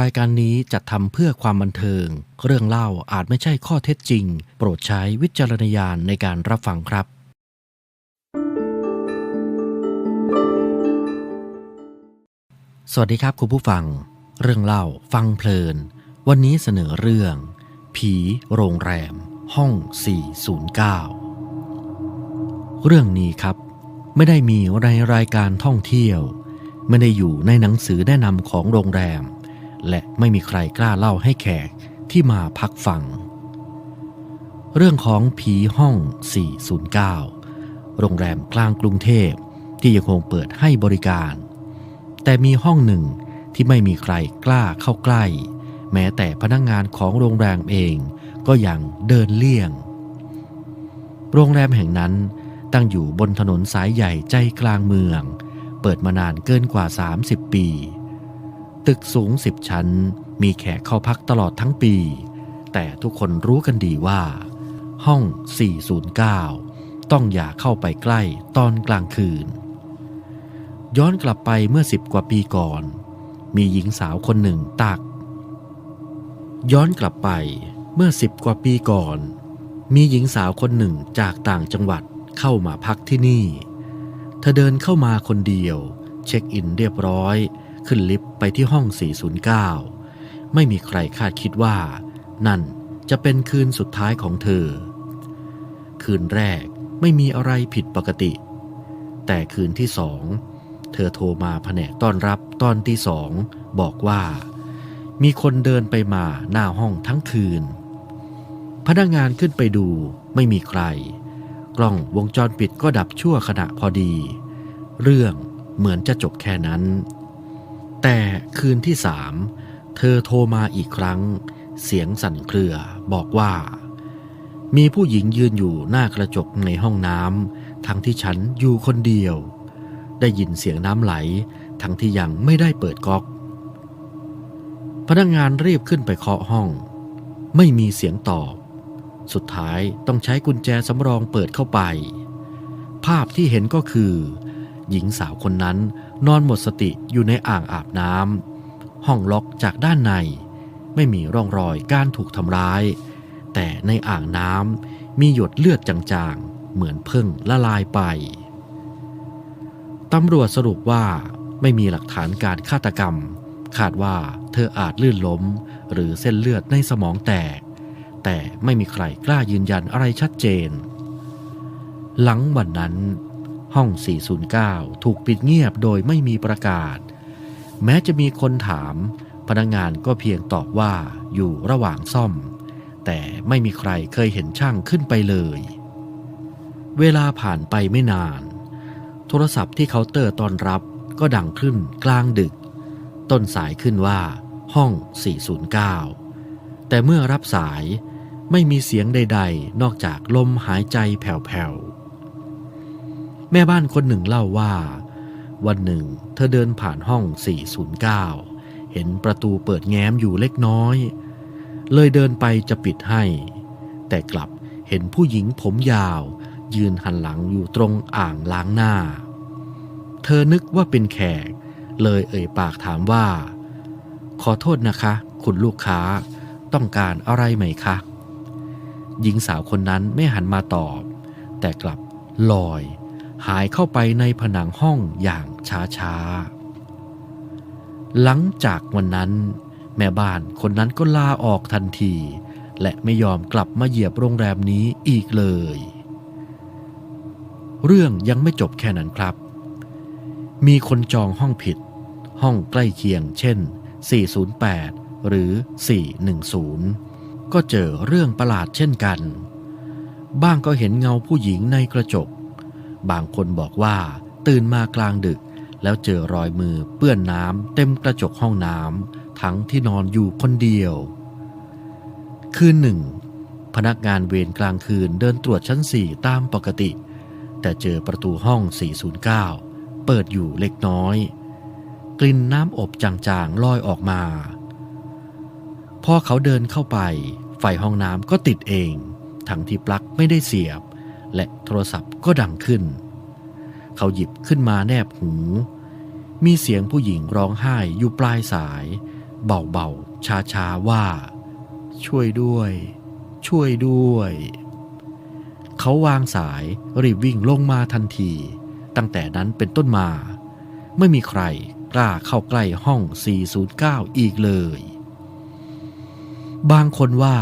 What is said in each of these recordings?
รายการนี้จัดทำเพื่อความบันเทิง เรื่องเล่าอาจไม่ใช่ข้อเท็จจริง โปรดใช้วิจารณญาณในการรับฟังครับ สวัสดีครับคุณผู้ฟัง เรื่องเล่าฟังเพลิน วันนี้เสนอเรื่อง ผี โรงแรม ห้อง 409 เรื่องนี้ครับ ไม่ได้มีในรายการท่องเที่ยว ไม่ได้อยู่ในหนังสือแนะนำของโรงแรม และไม่มีใครกล้าเล่าให้แขกที่มาพักฟัง เรื่องของผีห้อง 409 โรงแรมกลางกรุงเทพที่ยังคงเปิดให้บริการ แต่มีห้องหนึ่งที่ไม่มีใครกล้าเข้าใกล้ แม้แต่พนักงงานของโรงแรมเองก็ยังเดินเลี่ยง โรงแรมแห่งนั้นตั้งอยู่บนถนนสายใหญ่ใจกลางเมือง เปิดมานานเกินกว่า 30 ปี ตึกสูง10ชั้น มีแขกเข้าพักตลอดทั้งปี แต่ทุกคนรู้กันดีว่า ห้อง 409 ต้องอย่าเข้าไปใกล้ตอนกลางคืน ย้อนกลับไปเมื่อสิบกว่าปีก่อน มีหญิงสาวคนหนึ่งตัก ย้อนกลับไปเมื่อสิบกว่าปีก่อน มีหญิงสาวคนหนึ่งจากต่างจังหวัดเข้ามาพักที่นี่ เธอเดินเข้ามาคนเดียว เช็คอินเรียบร้อย ขึ้นลิฟต์ไปที่ห้อง 409 ไม่มีใครคาดคิดว่า นั่นจะเป็นคืนสุดท้ายของเธอ คืนแรกไม่มีอะไรผิดปกติ แต่คืนที่สอง เธอโทรมาแผนกต้อนรับตอนที่สอง บอกว่า มีคนเดินไปมาหน้าห้องทั้งคืน พนักงานขึ้นไปดูไม่มีใคร กล้องวงจรปิดก็ดับชั่วขณะพอดี เรื่องเหมือนจะจบแค่นั้น แต่คืนที่สามเธอโทรมาอีกครั้ง เสียงสั่นเครือบอกว่า มีผู้หญิงยืนอยู่หน้ากระจกในห้องน้ำทั้งที่ฉันอยู่คนเดียว ได้ยินเสียงน้ำไหล ทั้งที่ยังไม่ได้เปิดก๊อก พนักงานรีบขึ้นไปเคาะห้อง ไม่มีเสียงตอบ สุดท้ายต้องใช้กุญแจสำรองเปิดเข้าไป ภาพที่เห็นก็คือ หญิงสาวคนนั้นนอนหมดสติอยู่ในอ่างอาบน้ำห้องล็อกจากด้านใน ไม่มีร่องรอยการถูกทำร้าย แต่ในอ่างน้ำมีหยดเลือดจางๆ เหมือนเพิ่งละลายไปตำรวจสรุปว่าไม่มีหลักฐานการฆาตกรรม คาดว่าเธออาจลื่นล้ม หรือเส้นเลือดในสมองแตก แต่ไม่มีใครกล้ายืนยันอะไรชัดเจน หลังวันนั้น ห้อง 409 ถูกปิดเงียบโดยไม่มีประกาศ แม้จะมีคนถาม พนักงานก็เพียงตอบว่าอยู่ระหว่างซ่อม แต่ไม่มีใครเคยเห็นช่างขึ้นไปเลย เวลาผ่านไปไม่นาน โทรศัพท์ที่เคาน์เตอร์ตอนรับก็ดังขึ้นกลางดึก ต้นสายขึ้นว่า ห้อง 409 แต่เมื่อรับสายไม่มีเสียงใด ๆ นอกจากลมหายใจแผ่วๆ แม่บ้านคนหนึ่งเล่าว่า วันหนึ่งเธอเดินผ่านห้อง 409 เห็นประตูเปิดแง้มอยู่เล็กน้อย เลยเดินไปจะปิดให้ แต่กลับเห็นผู้หญิงผมยาว ยืนหันหลังอยู่ตรงอ่างล้างหน้า เธอนึกว่าเป็นแขก เลยเอ่ยปากถามว่า ขอโทษนะคะ คุณลูกค้าต้องการอะไรไหมคะ หญิงสาวคนนั้นไม่หันมาตอบ แต่กลับลอย หายเข้าไปในผนังห้องอย่างช้าๆ หลังจากวันนั้น แม่บ้านคนนั้นก็ลาออกทันที และไม่ยอมกลับมาเหยียบโรงแรมนี้อีกเลย เรื่องยังไม่จบแค่นั้นครับ มีคนจองห้องผิด ห้องใกล้เคียงเช่น 408 หรือ 410 ก็เจอเรื่องประหลาดเช่นกัน บ้างก็เห็นเงาผู้หญิงในกระจก บางคนบอกว่า ตื่นมากลางดึก แล้วเจอรอยมือเปื้อนน้ำเต็มกระจกห้องน้ำทั้งที่นอนอยู่คนเดียว คืนหนึ่ง พนักงานเวรกลางคืนเดินตรวจชั้นสี่ตามปกติ แต่เจอประตูห้อง 409 เปิดอยู่เล็กน้อย กลิ่นน้ำอบจางๆลอยออกมา พอเขาเดินเข้าไป ไฟห้องน้ำก็ติดเอง ทั้งที่ปลั๊กไม่ได้เสียบ และโทรศัพท์ก็ดังขึ้น เขาหยิบขึ้นมาแนบหู มีเสียงผู้หญิงร้องไห้อยู่ปลายสาย เบาๆช้าๆว่า ช่วยด้วย ช่วยด้วย เขาวางสายรีบวิ่งลงมาทันที ตั้งแต่นั้นเป็นต้นมา ไม่มีใครกล้าเข้าใกล้ห้อง 409 อีกเลย บางคนว่า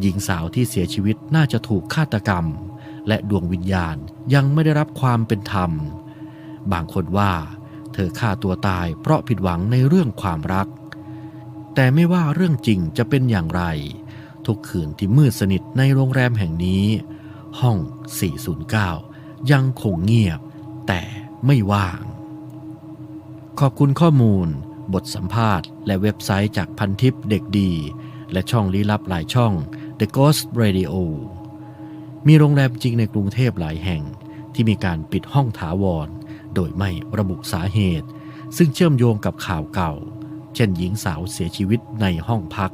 หญิงสาวที่เสียชีวิตน่าจะถูกฆาตกรรม และดวงวิญญาณยังไม่ได้รับความเป็นธรรม บางคนว่า เธอฆ่าตัวตายเพราะผิดหวังในเรื่องความรัก แต่ไม่ว่าเรื่องจริงจะเป็นอย่างไร ทุกคืนที่มืดสนิทในโรงแรมแห่งนี้ ห้อง 409 ยังคงเงียบ แต่ไม่ว่าง ขอบคุณข้อมูล บทสัมภาษณ์ และเว็บไซต์จากพันทิปเด็กดี และช่องลี้ลับหลายช่อง The Ghost Radio มีโรงแรมจริงในกรุงเทพหลายแห่ง ที่มีการปิดห้องถาวร โดยไม่ระบุสาเหตุ ซึ่งเชื่อมโยงกับข่าวเก่า เช่นหญิงสาวเสียชีวิตในห้องพัก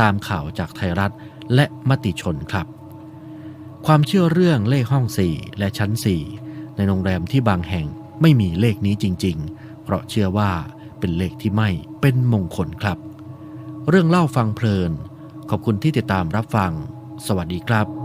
ตามข่าวจากไทยรัฐและมติชนครับ ความเชื่อเรื่องเลขห้อง4และชั้น4ในโรงแรมที่บางแห่งไม่มีเลขนี้จริง ๆ เพราะเชื่อว่าเป็นเลขที่ไม่เป็นมงคลครับ เรื่องเล่าฟังเพลิน ขอบคุณที่ติดตามรับฟัง สวัสดีครับ